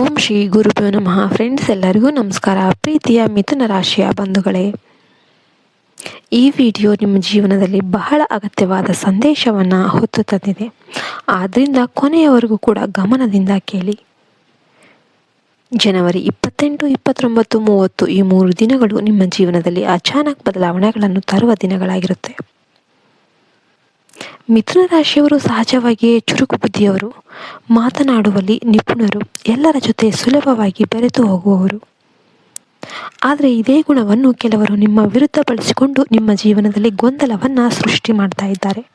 ಓಂ ಶ್ರೀ ಗುರುಭ್ಯೋ ನಮಃ. ಫ್ರೆಂಡ್ಸ್ ಎಲ್ಲರಿಗೂ ನಮಸ್ಕಾರ. ಪ್ರೀತಿಯ ಮಿಥುನ ರಾಶಿಯ ಬಂಧುಗಳೇ, ಈ ವಿಡಿಯೋ ನಿಮ್ಮ ಜೀವನದಲ್ಲಿ ಬಹಳ ಅಗತ್ಯವಾದ ಸಂದೇಶವನ್ನು ಹೊತ್ತು ತಂದಿದೆ. ಆದ್ದರಿಂದ ಕೊನೆಯವರೆಗೂ ಕೂಡ ಗಮನದಿಂದ ಕೇಳಿ. ಜನವರಿ ಇಪ್ಪತ್ತೆಂಟು, ಇಪ್ಪತ್ತೊಂಬತ್ತು, ಮೂವತ್ತು ಈ ಮೂರು ದಿನಗಳು ನಿಮ್ಮ ಜೀವನದಲ್ಲಿ ಅಚಾನಕ್ ಬದಲಾವಣೆಗಳನ್ನು ತರುವ ದಿನಗಳಾಗಿರುತ್ತೆ. ಮಿಥುನ ರಾಶಿಯವರು ಸಹಜವಾಗಿಯೇ ಚುರುಕು ಬುದ್ಧಿಯವರು, ಮಾತನಾಡುವಲ್ಲಿ ನಿಪುಣರು, ಎಲ್ಲರ ಜೊತೆ ಸುಲಭವಾಗಿ ಬೆರೆತು ಹೋಗುವವರು. ಆದರೆ ಇದೇ ಗುಣವನ್ನು ಕೆಲವರು ನಿಮ್ಮ ವಿರುದ್ಧ ಬಳಸಿಕೊಂಡು ನಿಮ್ಮ ಜೀವನದಲ್ಲಿ ಗೊಂದಲವನ್ನು ಸೃಷ್ಟಿ ಮಾಡ್ತಾ ಇದ್ದಾರೆ.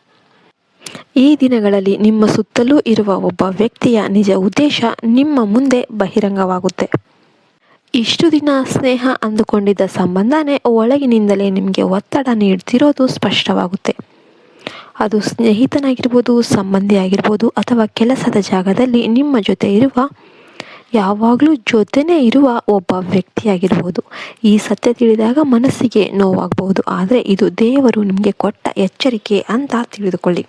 ಈ ದಿನಗಳಲ್ಲಿ ನಿಮ್ಮ ಸುತ್ತಲೂ ಇರುವ ಒಬ್ಬ ವ್ಯಕ್ತಿಯ ನಿಜ ಉದ್ದೇಶ ನಿಮ್ಮ ಮುಂದೆ ಬಹಿರಂಗವಾಗುತ್ತೆ. ಇಷ್ಟು ದಿನ ಸ್ನೇಹ ಅಂದುಕೊಂಡಿದ್ದ ಸಂಬಂಧನೇ ಒಳಗಿನಿಂದಲೇ ನಿಮಗೆ ಒತ್ತಡ ನೀಡ್ತಿರೋದು ಸ್ಪಷ್ಟವಾಗುತ್ತೆ. ಅದು ಸ್ನೇಹಿತನಾಗಿರ್ಬೋದು, ಸಂಬಂಧಿ ಆಗಿರ್ಬೋದು ಅಥವಾ ಕೆಲಸದ ಜಾಗದಲ್ಲಿ ನಿಮ್ಮ ಜೊತೆ ಇರುವ, ಯಾವಾಗಲೂ ಜೊತೆನೇ ಇರುವ ಒಬ್ಬ ವ್ಯಕ್ತಿಯಾಗಿರ್ಬೋದು. ಈ ಸತ್ಯ ತಿಳಿದಾಗ ಮನಸ್ಸಿಗೆ ನೋವಾಗಬಹುದು, ಆದರೆ ಇದು ದೇವರು ನಿಮಗೆ ಕೊಟ್ಟ ಎಚ್ಚರಿಕೆ ಅಂತ ತಿಳಿದುಕೊಳ್ಳಿ.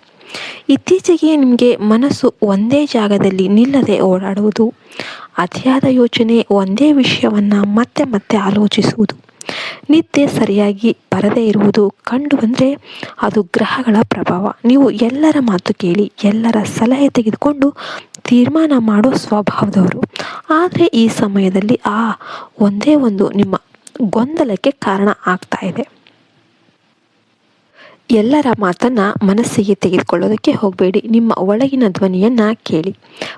ಇತ್ತೀಚೆಗೆ ನಿಮಗೆ ಮನಸ್ಸು ಒಂದೇ ಜಾಗದಲ್ಲಿ ನಿಲ್ಲದೆ ಓಡಾಡುವುದು, ಅತಿಯಾದ ಯೋಚನೆ ಒಂದೇ ವಿಷಯವನ್ನು ಮತ್ತೆ ಮತ್ತೆ ಆಲೋಚಿಸುವುದು. ನಿದ್ದೆ ಸರಿಯಾಗಿ ಬರದೇ ಇರುವುದು ಕಂಡು ಬಂದರೆ ಅದು ಗ್ರಹಗಳ ಪ್ರಭಾವ. ನೀವು ಎಲ್ಲರ ಮಾತು ಕೇಳಿ, ಎಲ್ಲರ ಸಲಹೆ ತೆಗೆದುಕೊಂಡು ತೀರ್ಮಾನ ಮಾಡೋ ಸ್ವಭಾವದವರು. ಆದರೆ ಈ ಸಮಯದಲ್ಲಿ ಆ ಒಂದೇ ಒಂದು ನಿಮ್ಮ ಗೊಂದಲಕ್ಕೆ ಕಾರಣ ಆಗ್ತಾ ಇದೆ. ಎಲ್ಲರ ಮಾತನ್ನು ಮನಸ್ಸಿಗೆ ತೆಗೆದುಕೊಳ್ಳೋದಕ್ಕೆ ಹೋಗಬೇಡಿ. ನಿಮ್ಮ ಒಳಗಿನ ಧ್ವನಿಯನ್ನು ಕೇಳಿ.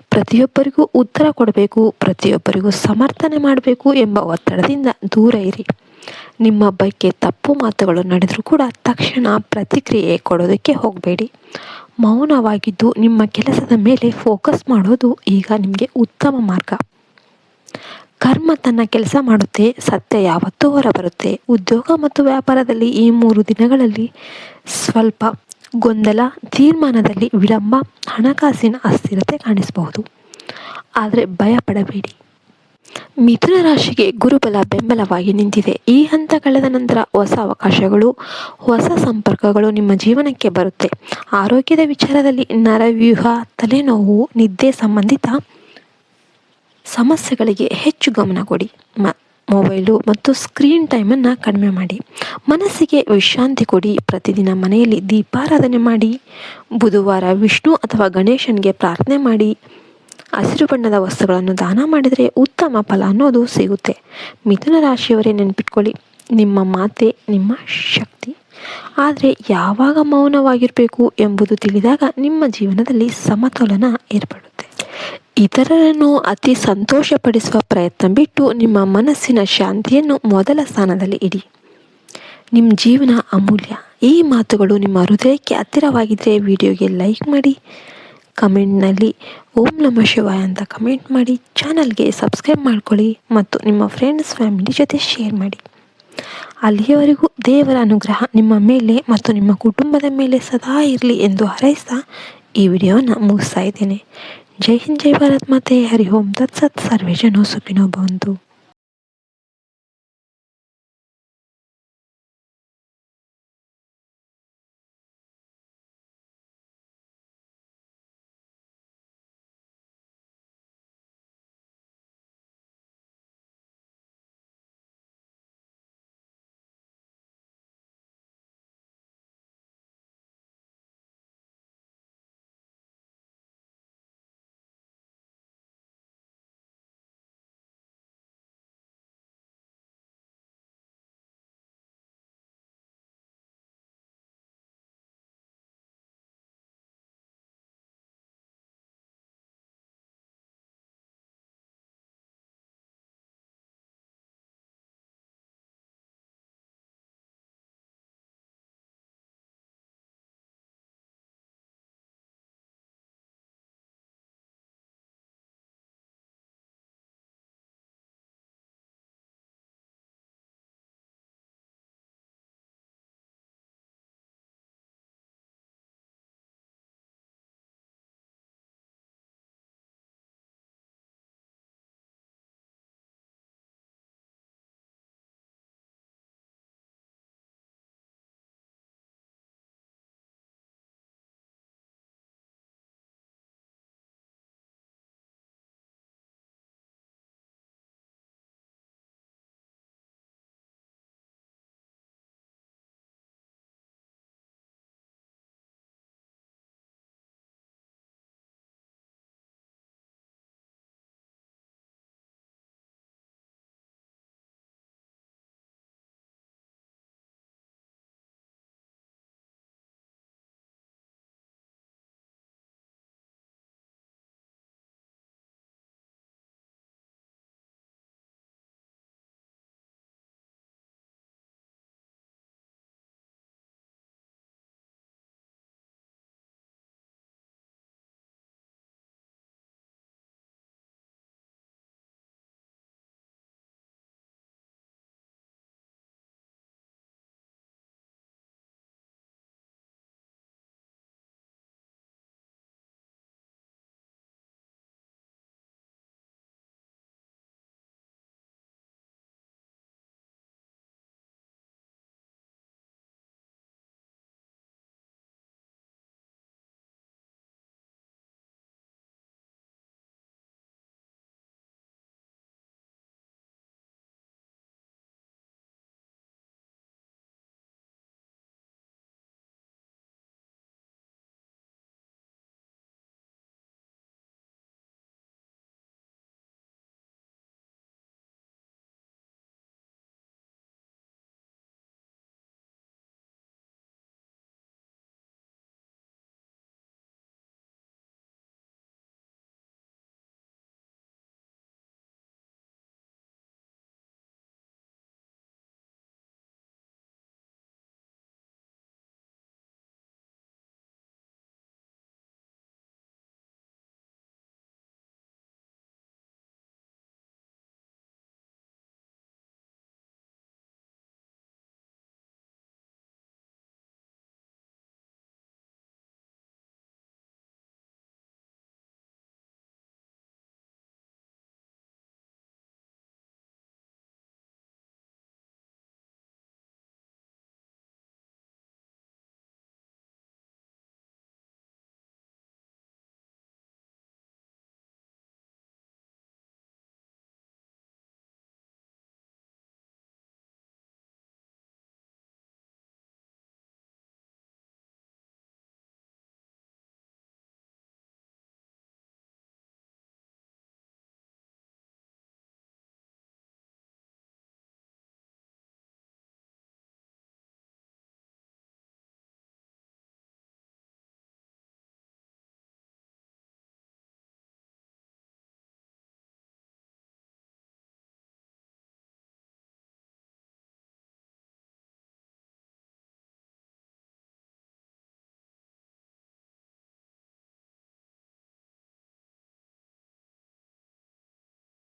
ಪ್ರತಿಯೊಬ್ಬರಿಗೂ ಉತ್ತರ ಕೊಡಬೇಕು, ಪ್ರತಿಯೊಬ್ಬರಿಗೂ ಸಮರ್ಥನೆ ಮಾಡಬೇಕು ಎಂಬ ಒತ್ತಡದಿಂದ ದೂರ ಇರಿ. ನಿಮ್ಮ ಬಗ್ಗೆ ತಪ್ಪು ಮಾತುಗಳು ನಡೆದರೂ ಕೂಡ ತಕ್ಷಣ ಪ್ರತಿಕ್ರಿಯೆ ಕೊಡೋದಕ್ಕೆ ಹೋಗಬೇಡಿ. ಮೌನವಾಗಿದ್ದು ನಿಮ್ಮ ಕೆಲಸದ ಮೇಲೆ ಫೋಕಸ್ ಮಾಡೋದು ಈಗ ನಿಮಗೆ ಉತ್ತಮ ಮಾರ್ಗ. ಕರ್ಮ ತನ್ನ ಕೆಲಸ ಮಾಡುತ್ತೆ, ಸತ್ಯ ಯಾವತ್ತೂ ಹೊರಬರುತ್ತೆ. ಉದ್ಯೋಗ ಮತ್ತು ವ್ಯಾಪಾರದಲ್ಲಿ ಈ ಮೂರು ದಿನಗಳಲ್ಲಿ ಸ್ವಲ್ಪ ಗೊಂದಲ, ತೀರ್ಮಾನದಲ್ಲಿ ವಿಳಂಬ, ಹಣಕಾಸಿನ ಅಸ್ಥಿರತೆ ಕಾಣಿಸಬಹುದು. ಆದರೆ ಭಯಪಡಬೇಡಿ. ಮಿಥುನ ರಾಶಿಗೆ ಗುರುಬಲ ಬೆಂಬಲವಾಗಿ ನಿಂತಿದೆ. ಈ ಹಂತ ಕಳೆದ ನಂತರ ಹೊಸ ಅವಕಾಶಗಳು, ಹೊಸ ಸಂಪರ್ಕಗಳು ನಿಮ್ಮ ಜೀವನಕ್ಕೆ ಬರುತ್ತೆ. ಆರೋಗ್ಯದ ವಿಚಾರದಲ್ಲಿ ನರವ್ಯೂಹ, ತಲೆನೋವು, ನಿದ್ದೆ ಸಂಬಂಧಿತ ಸಮಸ್ಯೆಗಳಿಗೆ ಹೆಚ್ಚು ಗಮನ ಕೊಡಿ. ಮ, ಮೊಬೈಲು ಮತ್ತು ಸ್ಕ್ರೀನ್ ಟೈಮನ್ನು ಕಡಿಮೆ ಮಾಡಿ. ಮನಸ್ಸಿಗೆ ವಿಶ್ರಾಂತಿ ಕೊಡಿ. ಪ್ರತಿದಿನ ಮನೆಯಲ್ಲಿ ದೀಪಾರಾಧನೆ ಮಾಡಿ. ಬುಧವಾರ ವಿಷ್ಣು ಅಥವಾ ಗಣೇಶನಿಗೆ ಪ್ರಾರ್ಥನೆ ಮಾಡಿ. ಹಸಿರು ಬಣ್ಣದ ವಸ್ತುಗಳನ್ನು ದಾನ ಮಾಡಿದರೆ ಉತ್ತಮ ಫಲ ಅನ್ನೋದು ಸಿಗುತ್ತೆ. ಮಿಥುನ ರಾಶಿಯವರೇ ನೆನಪಿಟ್ಕೊಳ್ಳಿ. ನಿಮ್ಮ ಮಾತೆ ನಿಮ್ಮ ಶಕ್ತಿ. ಆದರೆ ಯಾವಾಗ ಮೌನವಾಗಿರಬೇಕು ಎಂಬುದು ತಿಳಿದಾಗ ನಿಮ್ಮ ಜೀವನದಲ್ಲಿ ಸಮತೋಲನ ಏರ್ಪಡುತ್ತೆ. ಇತರರನ್ನು ಅತಿ ಸಂತೋಷಪಡಿಸುವ ಪ್ರಯತ್ನ ಬಿಟ್ಟು ನಿಮ್ಮ ಮನಸ್ಸಿನ ಶಾಂತಿಯನ್ನು ಮೊದಲ ಸ್ಥಾನದಲ್ಲಿ ಇಡಿ. ನಿಮ್ಮ ಜೀವನ ಅಮೂಲ್ಯ. ಈ ಮಾತುಗಳು ನಿಮ್ಮ ಹೃದಯಕ್ಕೆ ಹತ್ತಿರವಾಗಿದ್ದರೆ ವಿಡಿಯೋಗೆ ಲೈಕ್ ಮಾಡಿ, ಕಮೆಂಟ್ನಲ್ಲಿ ಓಂ ನಮ ಶಿವಾಯ ಅಂತ ಕಮೆಂಟ್ ಮಾಡಿ, ಚಾನಲ್ಗೆ ಸಬ್ಸ್ಕ್ರೈಬ್ ಮಾಡ್ಕೊಳ್ಳಿ ಮತ್ತು ನಿಮ್ಮ ಫ್ರೆಂಡ್ಸ್, ಫ್ಯಾಮಿಲಿ ಜೊತೆ ಶೇರ್ ಮಾಡಿ. ಅಲ್ಲಿಯವರೆಗೂ ದೇವರ ಅನುಗ್ರಹ ನಿಮ್ಮ ಮೇಲೆ ಮತ್ತು ನಿಮ್ಮ ಕುಟುಂಬದ ಮೇಲೆ ಸದಾ ಇರಲಿ ಎಂದು ಹಾರೈಸ್ತಾ ಈ ವಿಡಿಯೋನ ಮುಗಿಸ್ತಾ ಇದ್ದೇನೆ. જય હિન્દ જય ભારત માતે હરિ ઓમ. તત્સત સર્વેજનો સુખીનો ભવંતુ.